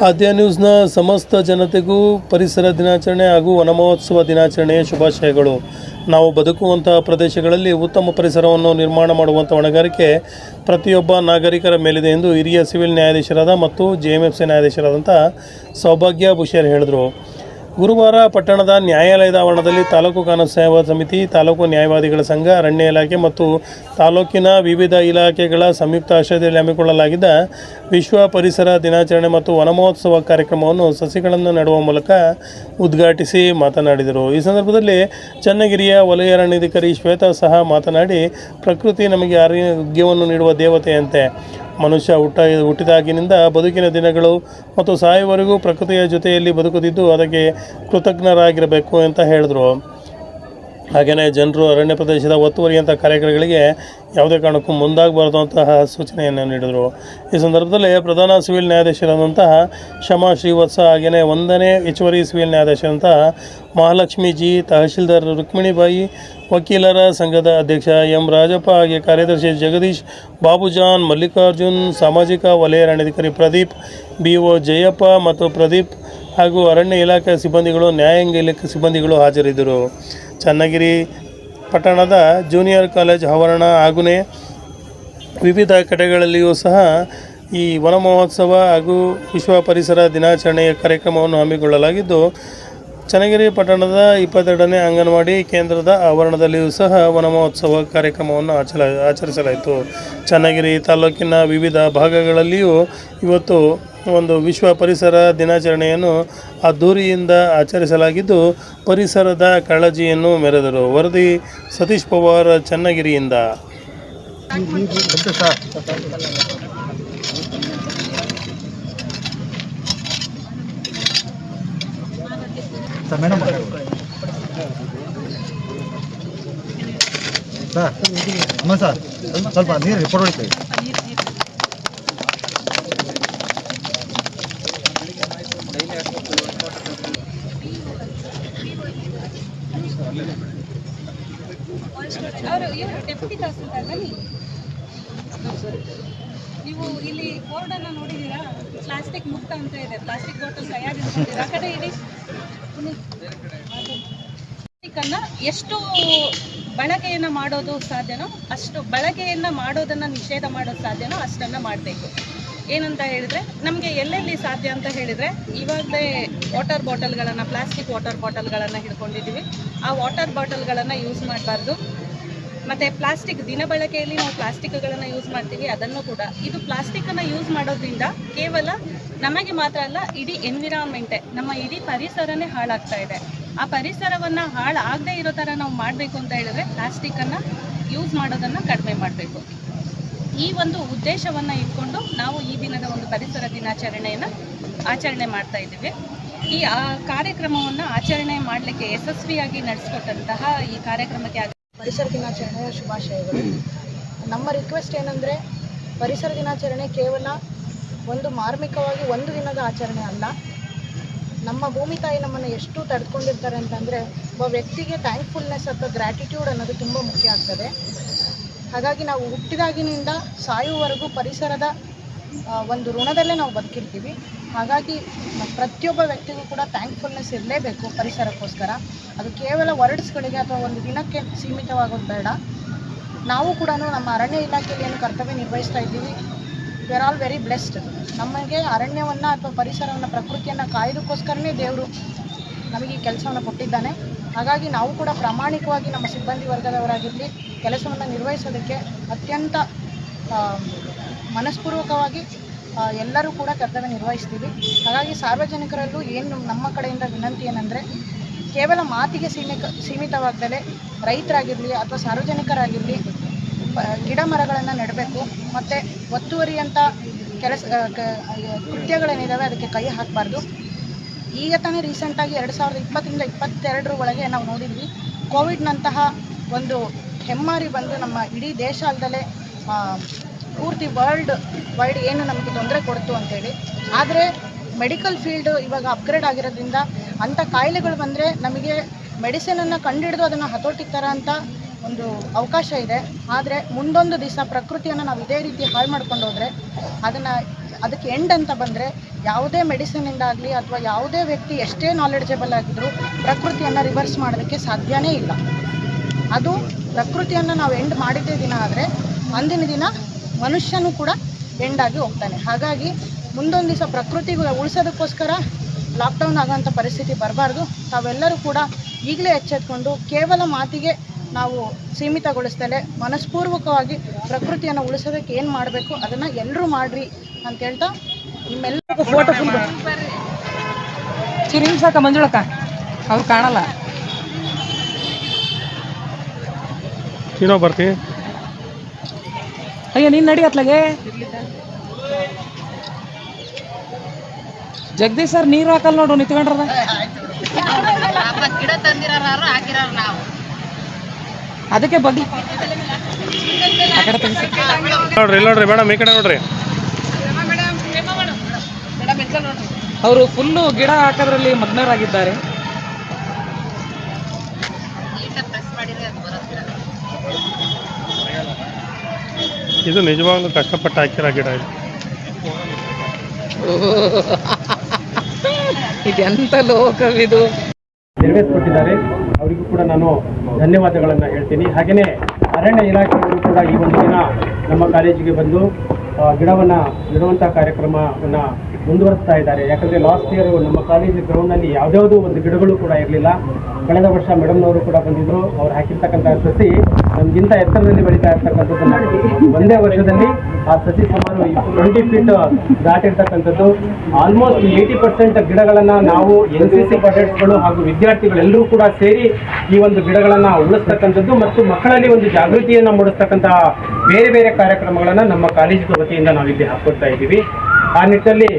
ಆದ್ಯ ನ್ಯೂಸ್ನ ಸಮಸ್ತ ಜನತೆಗೂ ಪರಿಸರ ದಿನಾಚರಣೆ ಹಾಗೂ ವನಮಹೋತ್ಸವ ದಿನಾಚರಣೆಯ ಶುಭಾಶಯಗಳು. ನಾವು ಬದುಕುವಂತಹ ಪ್ರದೇಶಗಳಲ್ಲಿ ಉತ್ತಮ ಪರಿಸರವನ್ನು ನಿರ್ಮಾಣ ಮಾಡುವಂಥ ಹೊಣೆಗಾರಿಕೆ ಪ್ರತಿಯೊಬ್ಬ ನಾಗರಿಕರ ಮೇಲಿದೆ ಎಂದು ಹಿರಿಯ ಸಿವಿಲ್ ನ್ಯಾಯಾಧೀಶರಾದ ಮತ್ತು ಜೆ ಎಂ ಎಫ್ ಸಿ ನ್ಯಾಯಾಧೀಶರಾದಂಥ ಸೌಭಾಗ್ಯ ಬುಷೇರ್ ಹೇಳಿದರು. ಗುರುವಾರ ಪಟ್ಟಣದ ನ್ಯಾಯಾಲಯದ ಆವರಣದಲ್ಲಿ ತಾಲೂಕು ಕಾನೂನು ಸೇವಾ ಸಮಿತಿ, ತಾಲೂಕು ನ್ಯಾಯವಾದಿಗಳ ಸಂಘ, ಅರಣ್ಯ ಇಲಾಖೆ ಮತ್ತು ತಾಲೂಕಿನ ವಿವಿಧ ಇಲಾಖೆಗಳ ಸಂಯುಕ್ತ ಆಶ್ರಯದಲ್ಲಿ ಹಮ್ಮಿಕೊಳ್ಳಲಾಗಿದ್ದ ವಿಶ್ವ ಪರಿಸರ ದಿನಾಚರಣೆ ಮತ್ತು ವನ ಮಹೋತ್ಸವ ಕಾರ್ಯಕ್ರಮವನ್ನು ಸಸಿಗಳನ್ನು ನೆಡುವ ಮೂಲಕ ಉದ್ಘಾಟಿಸಿ ಮಾತನಾಡಿದರು. ಈ ಸಂದರ್ಭದಲ್ಲಿ ಚನ್ನಗಿರಿಯ ವಲಯ ಅರಣ್ಯಾಧಿಕಾರಿ ಶ್ವೇತಾ ಸಹ ಮಾತನಾಡಿ, ಪ್ರಕೃತಿ ನಮಗೆ ಆರೋಗ್ಯವನ್ನು ನೀಡುವ ದೇವತೆಯಂತೆ. ಮನುಷ್ಯ ಹುಟ್ಟ ಹುಟ್ಟಿದಾಗಿನಿಂದ ಬದುಕಿನ ದಿನಗಳು ಮತ್ತು ಸಾಯುವವರೆಗೂ ಪ್ರಕೃತಿಯ ಜೊತೆಯಲ್ಲಿ ಬದುಕುತ್ತಿದ್ದು ಅದಕ್ಕೆ ಕೃತಜ್ಞರಾಗಿರಬೇಕು ಅಂತ ಹೇಳಿದ್ರು. ಹಾಗೆಯೇ ಜನರು ಅರಣ್ಯ ಪ್ರದೇಶದ ಒತ್ತುವರಿಯಂಥ ಕಾರ್ಯಕ್ರಮಗಳಿಗೆ ಯಾವುದೇ ಕಾರಣಕ್ಕೂ ಮುಂದಾಗಬಾರ್ದು ಅಂತಹ ಸೂಚನೆಯನ್ನು ನೀಡಿದರು. ಈ ಸಂದರ್ಭದಲ್ಲಿ ಪ್ರಧಾನ ಸಿವಿಲ್ ನ್ಯಾಯಾಧೀಶರಾದಂತಹ ಶಮಾ ಶ್ರೀವತ್ಸ ಹಾಗೆಯೇ ಒಂದನೇ ಹೆಚ್ಚುವರಿ ಸಿವಿಲ್ ನ್ಯಾಯಾಧೀಶರಂತಹ ಮಹಾಲಕ್ಷ್ಮಿ ಜಿ ತಹಶೀಲ್ದಾರ್ ರುಕ್ಮಿಣಿಬಾಯಿ, ವಕೀಲರ ಸಂಘದ ಅಧ್ಯಕ್ಷ ಎಂ ರಾಜಪ್ಪ ಹಾಗೆ ಕಾರ್ಯದರ್ಶಿ ಜಗದೀಶ್, ಬಾಬುಜಾನ್, ಮಲ್ಲಿಕಾರ್ಜುನ್, ಸಾಮಾಜಿಕ ವಲಯ ಅರಣ್ಯಾಧಿಕಾರಿ ಪ್ರದೀಪ್ ಬಿ ಜಯಪ್ಪ ಮತ್ತು ಪ್ರದೀಪ್ ಹಾಗೂ ಅರಣ್ಯ ಇಲಾಖೆ ಸಿಬ್ಬಂದಿಗಳು, ನ್ಯಾಯಾಂಗ ಇಲಾಖೆ ಸಿಬ್ಬಂದಿಗಳು ಹಾಜರಿದ್ದರು. ಚನ್ನಗಿರಿ ಪಟ್ಟಣದ ಜೂನಿಯರ್ ಕಾಲೇಜ್ ಆವರಣ ಹಾಗೂ ವಿವಿಧ ಕಡೆಗಳಲ್ಲಿಯೂ ಸಹ ಈ ವನ ಮಹೋತ್ಸವ ಹಾಗೂ ವಿಶ್ವ ಪರಿಸರ ದಿನಾಚರಣೆಯ ಕಾರ್ಯಕ್ರಮವನ್ನು ಹಮ್ಮಿಕೊಳ್ಳಲಾಗಿದ್ದು, ಚನ್ನಗಿರಿ ಪಟ್ಟಣದ ಇಪ್ಪತ್ತೆರಡನೇ ಅಂಗನವಾಡಿ ಕೇಂದ್ರದ ಆವರಣದಲ್ಲಿಯೂ ಸಹ ವನ ಮಹೋತ್ಸವ ಕಾರ್ಯಕ್ರಮವನ್ನು ಆಚರಿಸಲಾಯಿತು. ಚನ್ನಗಿರಿ ತಾಲೂಕಿನ ವಿವಿಧ ಭಾಗಗಳಲ್ಲಿಯೂ ಇವತ್ತು ಒಂದು ವಿಶ್ವ ಪರಿಸರ ದಿನಾಚರಣೆಯನ್ನು ಅದ್ಧೂರಿಯಿಂದ ಆಚರಿಸಲಾಗಿದ್ದು, ಪರಿಸರದ ಕಾಳಜಿಯನ್ನು ಮೆರೆದರು. ವರದಿ ಸತೀಶ್ ಪವಾರ್ ಚನ್ನಗಿರಿಯಿಂದ. ಸರ್ ಸ್ವಲ್ಪ ನೀರು ನೀವು ಇಲ್ಲಿ ಬೋರ್ಡ್ ನೋಡಿದೀರಾ ಪ್ಲಾಸ್ಟಿಕ್ ಮುಕ್ತ ಅಂತ ಇದೆ. ಪ್ಲಾಸ್ಟಿಕ್ ಬಾಟಲ್ ತಯಾರಿಸ್ತೀರಾ? ಆ ಕಡೆ ಇಡಿ ಪ್ಲಾಸ್ಟಿಕ್ ಅನ್ನ ಎಷ್ಟು ಬಳಕೆಯನ್ನ ಮಾಡೋದು ಸಾಧ್ಯನೋ, ಅಷ್ಟು ಬಳಕೆಯನ್ನ ಮಾಡೋದನ್ನ ನಿಷೇಧ ಮಾಡೋದು ಸಾಧ್ಯನೋ, ಅಷ್ಟನ್ನ ಮಾಡಬೇಕು. ಏನಂತ ಹೇಳಿದ್ರೆ, ನಮಗೆ ಎಲ್ಲೆಲ್ಲಿ ಸಾಧ್ಯ ಅಂತ ಹೇಳಿದ್ರೆ, ಇವಾಗಲೇ ವಾಟರ್ ಬಾಟಲ್ಗಳನ್ನು ಪ್ಲಾಸ್ಟಿಕ್ ವಾಟರ್ ಬಾಟಲ್ಗಳನ್ನು ಹಿಡ್ಕೊಂಡಿದ್ದೀವಿ ಆ ವಾಟರ್ ಬಾಟಲ್ಗಳನ್ನು ಯೂಸ್ ಮಾಡಬಾರ್ದು. ಮತ್ತು ಪ್ಲಾಸ್ಟಿಕ್ ದಿನ ಬಳಕೆಯಲ್ಲಿ ನಾವು ಪ್ಲಾಸ್ಟಿಕ್ಗಳನ್ನು ಯೂಸ್ ಮಾಡ್ತೀವಿ, ಅದನ್ನು ಕೂಡ. ಇದು ಪ್ಲಾಸ್ಟಿಕ್ಕನ್ನು ಯೂಸ್ ಮಾಡೋದ್ರಿಂದ ಕೇವಲ ನಮಗೆ ಮಾತ್ರ ಅಲ್ಲ, ಇಡೀ ಎನ್ವಿರಾನ್ಮೆಂಟೇ ನಮ್ಮ ಇಡೀ ಪರಿಸರನೇ ಹಾಳಾಗ್ತಾ ಇದೆ. ಆ ಪರಿಸರವನ್ನು ಹಾಳಾಗದೇ ಇರೋ ಥರ ನಾವು ಮಾಡಬೇಕು ಅಂತ ಹೇಳಿದ್ರೆ ಪ್ಲಾಸ್ಟಿಕ್ಕನ್ನು ಯೂಸ್ ಮಾಡೋದನ್ನು ಕಡಿಮೆ ಮಾಡಬೇಕು. ಈ ಒಂದು ಉದ್ದೇಶವನ್ನು ಇಟ್ಕೊಂಡು ನಾವು ಈ ದಿನದ ಒಂದು ಪರಿಸರ ದಿನಾಚರಣೆಯನ್ನು ಆಚರಣೆ ಮಾಡ್ತಾ ಇದ್ದೀವಿ. ಈ, ಆ ಕಾರ್ಯಕ್ರಮವನ್ನು ಆಚರಣೆ ಮಾಡಲಿಕ್ಕೆ ಯಶಸ್ವಿಯಾಗಿ ನಡೆಸಿಕೊಟ್ಟಂತಹ ಈ ಕಾರ್ಯಕ್ರಮಕ್ಕೆ ಪರಿಸರ ದಿನಾಚರಣೆಯ ಶುಭಾಶಯಗಳು. ನಮ್ಮ ರಿಕ್ವೆಸ್ಟ್ ಏನಂದರೆ, ಪರಿಸರ ದಿನಾಚರಣೆ ಕೇವಲ ಒಂದು ಮಾರ್ಮಿಕವಾಗಿ ಒಂದು ದಿನದ ಆಚರಣೆ ಅಲ್ಲ. ನಮ್ಮ ಭೂಮಿ ತಾಯಿ ನಮ್ಮನ್ನು ಎಷ್ಟು ತಡ್ಕೊಂಡಿರ್ತಾರೆ ಅಂತಂದರೆ, ಒಬ್ಬ ವ್ಯಕ್ತಿಗೆ ಥ್ಯಾಂಕ್ಫುಲ್ನೆಸ್ ಅಥವಾ ಗ್ರ್ಯಾಟಿಟ್ಯೂಡ್ ಅನ್ನೋದು ತುಂಬ ಮುಖ್ಯ ಆಗ್ತದೆ. ಹಾಗಾಗಿ ನಾವು ಹುಟ್ಟಿದಾಗಿನಿಂದ ಸಾಯುವವರೆಗೂ ಪರಿಸರದ ಒಂದು ಋಣದಲ್ಲೇ ನಾವು ಬದುಕಿರ್ತೀವಿ. ಹಾಗಾಗಿ ಪ್ರತಿಯೊಬ್ಬ ವ್ಯಕ್ತಿಗೂ ಕೂಡ ಥ್ಯಾಂಕ್ಫುಲ್ನೆಸ್ ಇರಲೇಬೇಕು ಪರಿಸರಕ್ಕೋಸ್ಕರ. ಅದು ಕೇವಲ ವರ್ಡ್ಸ್ಗಳಿಗೆ ಅಥವಾ ಒಂದು ದಿನಕ್ಕೆ ಸೀಮಿತವಾಗೋದು ಬೇಡ. ನಾವು ಕೂಡ ನಮ್ಮ ಅರಣ್ಯ ಇಲಾಖೆಯಲ್ಲಿ ಏನು ಕರ್ತವ್ಯ ನಿರ್ವಹಿಸ್ತಾ ಇದ್ದೀವಿ. We are all very blessed ನಮಗೆ ಅರಣ್ಯವನ್ನು ಅಥವಾ ಪರಿಸರವನ್ನು, ಪ್ರಕೃತಿಯನ್ನು ಕಾಯ್ದಕ್ಕೋಸ್ಕರನೇ ದೇವರು ನಮಗೆ ಈ ಕೆಲಸವನ್ನು ಕೊಟ್ಟಿದ್ದಾನೆ. ಹಾಗಾಗಿ ನಾವು ಕೂಡ ಪ್ರಾಮಾಣಿಕವಾಗಿ ನಮ್ಮ ಸಿಬ್ಬಂದಿ ವರ್ಗದವರಾಗಿರಲಿ ಕೆಲಸವನ್ನು ನಿರ್ವಹಿಸೋದಕ್ಕೆ ಅತ್ಯಂತ ಮನಸ್ಪೂರ್ವಕವಾಗಿ ಎಲ್ಲರೂ ಕೂಡ ಕರ್ತವ್ಯ ನಿರ್ವಹಿಸ್ತೀವಿ. ಹಾಗಾಗಿ ಸಾರ್ವಜನಿಕರಲ್ಲೂ ಏನು ನಮ್ಮ ಕಡೆಯಿಂದ ವಿನಂತಿ ಏನಂದರೆ, ಕೇವಲ ಮಾತಿಗೆ ಸೀಮಿತ ಸೀಮಿತವಾಗದೆ ರೈತರಾಗಿರಲಿ ಅಥವಾ ಸಾರ್ವಜನಿಕರಾಗಿರಲಿ ಗಿಡ ಮರಗಳನ್ನು ನೆಡಬೇಕು, ಮತ್ತು ಒತ್ತುವರಿಯಂಥ ಕೆಲಸ ಕೃತ್ಯಗಳೇನಿದ್ದಾವೆ ಅದಕ್ಕೆ ಕೈ ಹಾಕಬಾರ್ದು. ಈಗ ತಾನೇ ರೀಸೆಂಟಾಗಿ ಎರಡು ಸಾವಿರದ ಇಪ್ಪತ್ತರಿಂದ ಇಪ್ಪತ್ತೆರಡರ ಒಳಗೆ ನಾವು ನೋಡಿದ್ವಿ, ಕೋವಿಡ್ನಂತಹ ಒಂದು ಹೆಮ್ಮಾರಿ ಬಂದು ನಮ್ಮ ಇಡೀ ದೇಶ ಅಲ್ಲದೆ ಪೂರ್ತಿ ವರ್ಲ್ಡ್ ವೈಡ್ ಏನು ನಮಗೆ ತೊಂದರೆ ಕೊಡ್ತು ಅಂತೇಳಿ. ಆದರೆ ಮೆಡಿಕಲ್ ಫೀಲ್ಡ್ ಇವಾಗ ಅಪ್ಗ್ರೇಡ್ ಆಗಿರೋದ್ರಿಂದ ಅಂಥ ಕಾಯಿಲೆಗಳು ಬಂದರೆ ನಮಗೆ ಮೆಡಿಸಿನನ್ನು ಕಂಡುಹಿಡಿದು ಅದನ್ನು ಹತೋಟಿಗೆ ಥರ ಅಂತ ಒಂದು ಅವಕಾಶ ಇದೆ. ಆದರೆ ಮುಂದೊಂದು ದಿವಸ ಪ್ರಕೃತಿಯನ್ನು ನಾವು ಇದೇ ರೀತಿ ಹಾಳು ಮಾಡ್ಕೊಂಡು ಹೋದರೆ ಅದನ್ನು ಅದಕ್ಕೆ ಎಂಡ್ ಅಂತ ಬಂದರೆ ಯಾವುದೇ ಮೆಡಿಸಿನಿಂದ ಆಗಲಿ ಅಥವಾ ಯಾವುದೇ ವ್ಯಕ್ತಿ ಎಷ್ಟೇ ನಾಲೆಡ್ಜೆಬಲ್ ಆಗಿದ್ದರೂ ಪ್ರಕೃತಿಯನ್ನು ರಿವರ್ಸ್ ಮಾಡೋದಕ್ಕೆ ಸಾಧ್ಯನೇ ಇಲ್ಲ. ಅದು ಪ್ರಕೃತಿಯನ್ನು ನಾವು ಎಂಡ್ ಮಾಡಿದ್ದೇ ದಿನ ಆದರೆ ಅಂದಿನ ದಿನ ಮನುಷ್ಯನೂ ಕೂಡ ಎಂಡಾಗಿ ಹೋಗ್ತಾನೆ. ಹಾಗಾಗಿ ಮುಂದೊಂದು ದಿವಸ ಪ್ರಕೃತಿ ಉಳಿಸೋದಕ್ಕೋಸ್ಕರ ಲಾಕ್ಡೌನ್ ಆಗೋಂಥ ಪರಿಸ್ಥಿತಿ ಬರಬಾರ್ದು. ತಾವೆಲ್ಲರೂ ಕೂಡ ಈಗಲೇ ಎಚ್ಚೆತ್ಕೊಂಡು ಕೇವಲ ಮಾತಿಗೆ ನಾವು ಸೀಮಿತಗೊಳಿಸ್ತಲೇ ಮನಸ್ಪೂರ್ವಕವಾಗಿ ಪ್ರಕೃತಿಯನ್ನು ಉಳಿಸೋದಕ್ಕೆ ಏನು ಮಾಡಬೇಕು ಅದನ್ನು ಎಲ್ಲರೂ ಮಾಡಿರಿ ಅಂತ ಹೇಳ್ತಾ ನಿಮ್ಮೆಲ್ಲರಿಗೂ ಫೋಟೋ ಸಾಕ ಮಂಜುಳಕ್ಕ ಅವ್ರು ಕಾಣಲ್ಲ. ಏನೋ ಬರ್ತೀನಿ ಅಯ್ಯ ನೀನ್ ನಡಿ ಅತ್ಲಾಗೆ. ಜಗದೀಶ್ ಸರ್ ನೀರು ಹಾಕಲ್ ನೋಡು ನಿಂತ್ಕೊಂಡ್ರದ. ಅದಕ್ಕೆ ಹಾಕಿರೋ ಆ ಕಡೆ ಬಗ್ಗೆ ನೋಡ್ರಿ ಇಲ್ಲಿ ನೋಡ್ರಿ ಮೇಡಮ್ ಈ ಕಡೆ ನೋಡ್ರಿ. ಅವರು ಫುಲ್ಲು ಗಿಡ ಹಾಕೋದ್ರಲ್ಲಿ ಮಗ್ನರಾಗಿದ್ದಾರೆ. ಇದು ನಿಜವಾಗ್ಲೂ ಕಷ್ಟಪಟ್ಟು ಹಾಕಿರೋ ಗಿಡ ಇದು. ಇದೆಂತ ಲೋಕವಿದು. ನೆರವೇರಿಸಿಕೊಟ್ಟಿದ್ದಾರೆ ಅವರಿಗೂ ಕೂಡ ನಾನು ಧನ್ಯವಾದಗಳನ್ನು ಹೇಳ್ತೀನಿ. ಹಾಗೆಯೇ ಅರಣ್ಯ ಇಲಾಖೆಯವರು ಕೂಡ ಈ ಒಂದು ದಿನ ನಮ್ಮ ಕಾಲೇಜಿಗೆ ಬಂದು ಆ, ಗಿಡವನ್ನು ನೆಡುವಂಥ ಕಾರ್ಯಕ್ರಮವನ್ನು ಮುಂದುವರಿಸ್ತಾ ಇದ್ದಾರೆ. ಯಾಕಂದರೆ ಲಾಸ್ಟ್ ಇಯರ್ ನಮ್ಮ ಕಾಲೇಜು ಗ್ರೌಂಡ್ನಲ್ಲಿ ಯಾವುದ್ಯಾವುದೋ ಒಂದು ಗಿಡಗಳು ಕೂಡ ಇರಲಿಲ್ಲ. ಕಳೆದ ವರ್ಷ ಮೇಡಮ್ನವರು ಕೂಡ ಬಂದಿದ್ದರು ಅವ್ರು ಹಾಕಿರ್ತಕ್ಕಂಥ ಸಸಿ ನಮಗಿಂತ ಎತ್ತರದಲ್ಲಿ ಬೆಳೀತಾ ಇರ್ತಕ್ಕಂಥದ್ದು ಒಂದೇ ವರ್ಷದಲ್ಲಿ ಆ ಸಸಿ ಸುಮಾರು ಟ್ವೆಂಟಿ ಫೀಟ್ ದಾಟಿರ್ತಕ್ಕಂಥದ್ದು. ಆಲ್ಮೋಸ್ಟ್ ಏಯ್ಟಿ ಪರ್ಸೆಂಟ್ ಗಿಡಗಳನ್ನು ನಾವು ಎನ್ ಸಿ ಸಿ ಗಳು ಹಾಗೂ ವಿದ್ಯಾರ್ಥಿಗಳೆಲ್ಲರೂ ಕೂಡ ಸೇರಿ ಈ ಒಂದು ಗಿಡಗಳನ್ನು ಉಳಿಸ್ತಕ್ಕಂಥದ್ದು ಮತ್ತು ಮಕ್ಕಳಲ್ಲಿ ಒಂದು ಜಾಗೃತಿಯನ್ನು ಮೂಡಿಸ್ತಕ್ಕಂತಹ ಬೇರೆ ಬೇರೆ ಕಾರ್ಯಕ್ರಮಗಳನ್ನು ನಮ್ಮ ಕಾಲೇಜು ವತಿಯಿಂದ ನಾವು ಇಲ್ಲಿ ಹಾಕೊಡ್ತಾ ಇದ್ದೀವಿ. ಆ ನಿಟ್ಟಿನಲ್ಲಿ